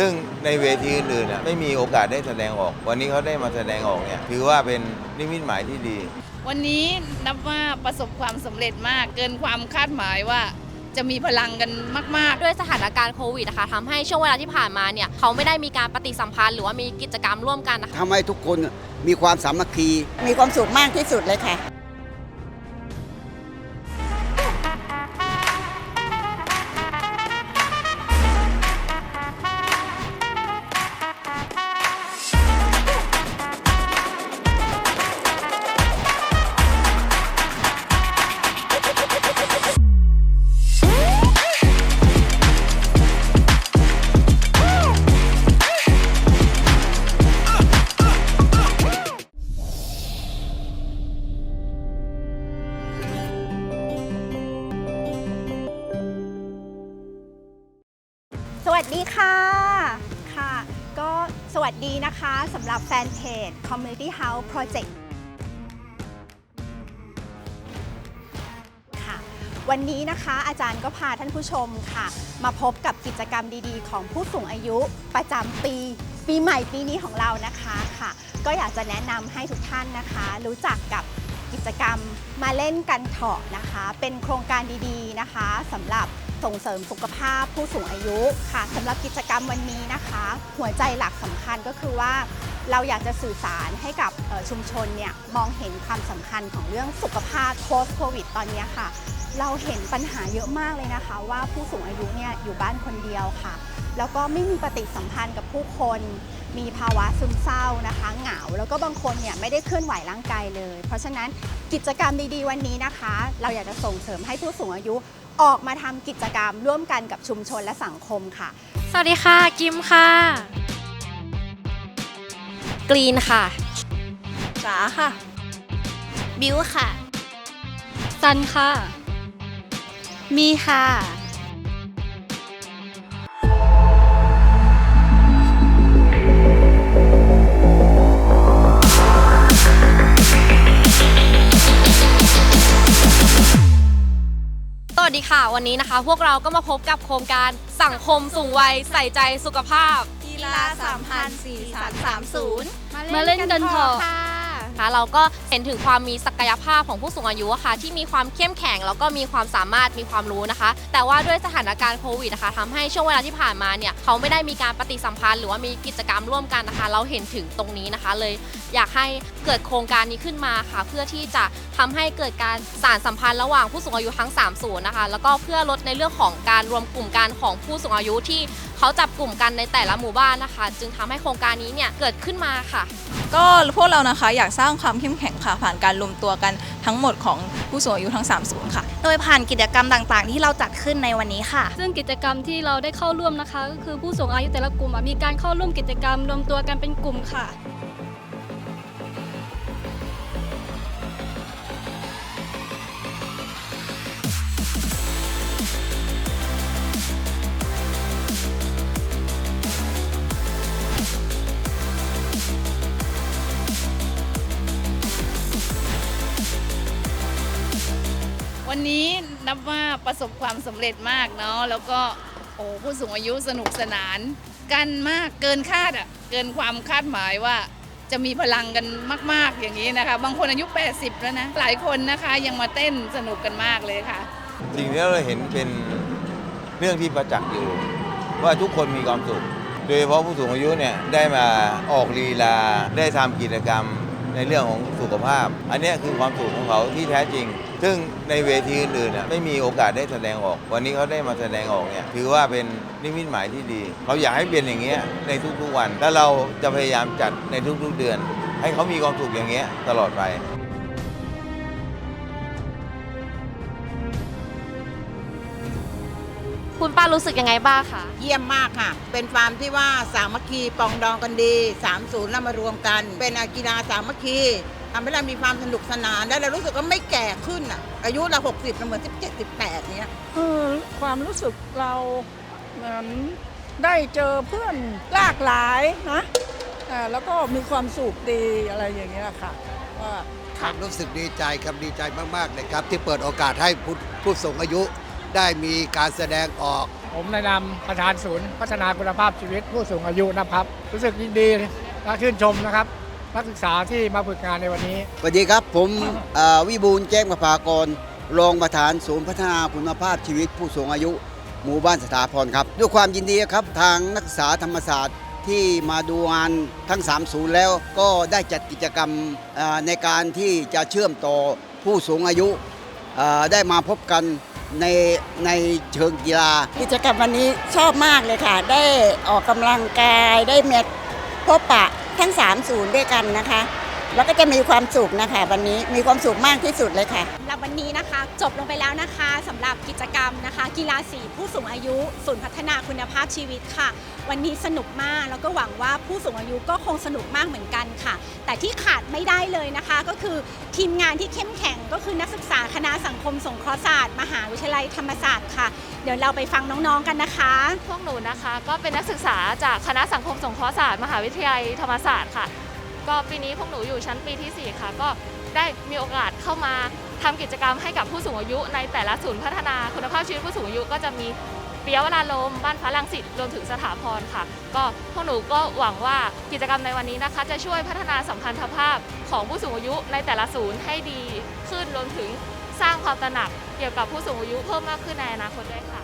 ซึ่งในเวทีอื่นๆน่ะไม่มีโอกาสได้แสดงออก วันนี้เขาได้มาแสดงออกเนี่ยถือว่าเป็นนิมิตหมายที่ดี วันนี้นับว่าประสบความสำเร็จมากเกินความคาดหมายว่าจะมีพลังกันมาก ๆ ด้วยสถานการณ์โควิดนะคะทำให้ช่วงเวลาที่ผ่านมาเนี่ยเขาไม่ได้มีการปฏิสัมพันธ์หรือว่ามีกิจกรรมร่วมกันนะคะทำให้ทุกคนมีความสามัคคี มีความสุขมากที่สุดเลยค่ะ สวัสดีค่ะค่ะ ก็สวัสดีนะคะสำหรับแฟนเพจ Community House Project ค่ะ วันนี้นะคะอาจารย์ก็พาท่านผู้ชมค่ะ มาพบกับกิจกรรมดีๆ ของผู้สูงอายุประจำปี ปีใหม่ปีนี้ของเรานะคะค่ะ ก็อยากจะแนะนำให้ทุกท่านนะคะ รู้จักกับกิจกรรมมาเล่นกันเถาะนะคะ เป็นโครงการดีๆนะคะสำหรับ ส่งเสริมสุขภาพผู้สูงอายุค่ะสำหรับกิจกรรมวันนี้นะคะ หัวใจหลักสำคัญก็คือว่าเราอยากจะสื่อสารให้กับชุมชนเนี่ยมองเห็นความสำคัญของเรื่องสุขภาพ post covid ตอนนี้ค่ะ เราเห็นปัญหาเยอะมากเลยนะคะ ว่าผู้สูงอายุเนี่ยอยู่บ้านคนเดียวค่ะ แล้วก็ไม่มีปฏิสัมพันธ์กับผู้คน มีภาวะซึมเศร้านะคะเหงา แล้วก็บางคนเนี่ยไม่ได้เคลื่อนไหวร่างกายเลย เพราะฉะนั้นกิจกรรมดีๆวันนี้นะคะ เราอยากจะส่งเสริมให้ผู้สูงอายุออกมาทำกิจกรรมร่วมกันกับชุมชนและสังคมค่ะ สวัสดีค่ะ กิมค่ะ กรีนค่ะจ๋าค่ะ บิวค่ะ ซันค่ะ มีค่ะ ค่ะ วันนี้นะคะ พวกเราก็มาพบกับโครงการสังคมสูงวัยใส่ใจสุขภาพ กีฬาสามพันสี่สามสามศูนย์มาเล่นกันเถอะ คะ เราก็เห็นถึงความมีศักยภาพของผู้สูงอายุอะค่ะ ที่มีความเข้มแข็งแล้วก็มีความสามารถมีความรู้นะคะ แต่ว่าด้วยสถานการณ์โควิดนะคะทำให้ช่วงเวลาที่ผ่านมาเนี่ยเขาไม่ได้มีการปฏิสัมพันธ์ หรือว่ามีกิจกรรมร่วมกันนะคะ เราเห็นถึงตรงนี้นะคะ เลยอยากให้เกิดโครงการนี้ขึ้นมาค่ะ เพื่อที่จะทำให้เกิดการสานสัมพันธ์ระหว่างผู้สูงอายุทั้ง3ศูนนะคะ แล้วก็เพื่อลดในเรื่องของการรวมกลุ่มกันของผู้สูงอายุที่ เขาจับกลุ่มกันในแต่ละหมู่บ้านนะคะ จึงทำให้โครงการนี้เนี่ยเกิดขึ้นมาค่ะ ก็พวกเรานะคะอยากสร้างความเข้มแข็งค่ะผ่านการรวมตัวกันทั้งหมดของผู้สูงอายุทั้ง3ศูนย์ค่ะ โดยผ่านกิจกรรมต่างๆ ที่เราจัดขึ้นในวันนี้ค่ะ ซึ่งกิจกรรมที่เราได้เข้าร่วมนะคะ ก็คือผู้สูงอายุแต่ละกลุ่มอะมีการเข้าร่วมกิจกรรมรวมตัวกันเป็นกลุ่มค่ะ วันนี้นับว่าประสบความสำเร็จมากเนาะแล้วก็โอ้ผู้สูงอายุสนุกสนาน กันมากเกินคาดอะเกินความคาดหมายว่าจะมีพลังกันมาก ๆ อย่างนี้นะคะ บางคนอายุ 80 แล้วนะ หลายคนนะคะยังมาเต้นสนุกกันมากเลยค่ะ สิ่งที่เราเห็นเป็นเรื่องที่ประจักษ์อยู่ ว่าทุกคนมีความสุข โดยเฉพาะผู้สูงอายุเนี่ยได้มาออกลีลา ได้ทำกิจกรรมในเรื่องของสุขภาพ อันนี้คือความสุขของเขาที่แท้จริง ซึ่งในเวทีอื่นๆน่ะไม่มีโอกาสได้แสดงออก วันนี้เขาได้มาแสดงออกเนี่ยถือว่าเป็นนิมิตหมายที่ดีเขาอยากให้เป็นอย่างเงี้ยในทุกๆวัน แล้วเราจะพยายามจัดในทุกๆเดือน ให้เขามีความสุขอย่างเงี้ยตลอดไปคุณป้ารู้สึกยังไงบ้างคะเยี่ยมมากค่ะ เป็นฟาร์มที่ว่าสามัคคีปองดองกันดีสามศูนย์แล้วมารวมกัน เป็นกีฬาสามัคคี ทำให้เรามีความสนุกสนานและเรารู้สึกว่าไม่แก่ขึ้นอะ อายุเราหกสิบเราเหมือนสิบเจ็ดสิบแปดเนี้ยคือความรู้สึกเราเหมือนได้เจอเพื่อนหลากหลายนะอ่าแล้วก็มีความสุขดีอะไรอย่างเงี้ยค่ะว่าครับรู้สึกดีใจครับดีใจมากๆเลยครับ ที่เปิดโอกาสให้ผู้ผู้สูงอายุได้มีการแสดงออก ผมในนามประธานศูนย์ พัฒนาคุณภาพชีวิตผู้สูงอายุนะครับ รู้สึกยินดีและชื่นชมนะครับ นักศึกษาที่มาฝึกงานในวันนี้ สวัสดีครับ ผมเอ่อวิบูลย์แจ้งประภากรรองประธานศูนย์พัฒนาคุณภาพชีวิตผู้สูงอายุ หมู่บ้านสถาพรครับ ด้วยความยินดีครับทางนักศึกษาธรรมศาสตร์ที่มาดูงานทั้ง 3 ศูนย์แล้วก็ได้จัดกิจกรรมเอ่อในการที่จะเชื่อมต่อผู้สูงอายุเอ่อได้มาพบกันในในเชิงกีฬา กิจกรรมวันนี้ชอบมากเลยค่ะ ได้ออกกำลังกายได้เมตพบปะ ทั้ง 3 ศูนย์ด้วยกันนะคะ แล้วก็จะมีความสุขนะคะ วันนี้มีความสุขมากที่สุดเลยค่ะสำหรับวันนี้นะคะ จบลงไปแล้วนะคะสำหรับกิจกรรมนะคะ กีฬาสีผู้สูงอายุ ศูนย์พัฒนาคุณภาพชีวิตค่ะ วันนี้สนุกมากแล้วก็หวังว่าผู้สูงอายุก็คงสนุกมากเหมือนกันค่ะ แต่ที่ขาดไม่ได้เลยนะคะ ก็คือทีมงานที่เข้มแข็งก็คือนักศึกษาคณะสังคมสงเคราะห์ศาสตร์มหาวิทยาลัยธรรมศาสตร์ค่ะ เดี๋ยวเราไปฟังน้องๆกันนะคะ พวกหนูนะคะ ก็เป็นนักศึกษาจากคณะสังคมสงเคราะห์ศาสตร์มหาวิทยาลัยธรรมศาสตร์ค่ะ ก็ปีนี้พวกหนูอยู่ชั้นปีที่ 4 ค่ะ ก็ได้มีโอกาสเข้ามาทำกิจกรรมให้กับผู้สูงอายุ ในแต่ละศูนย์พัฒนาคุณภาพชีวิตผู้สูงอายุก็จะมีเปียวราลม บ้านฟ้าลังสิตรวมถึงสถาพรค่ะ ก็พวกหนูก็หวังว่ากิจกรรมในวันนี้นะคะ จะช่วยพัฒนาสัมพันธภาพของผู้สูงอายุในแต่ละศูนย์ให้ดีขึ้นรวมถึงสร้างความตระหนักเกี่ยวกับผู้สูงอายุเพิ่มมากขึ้นในอนาคตด้วยค่ะ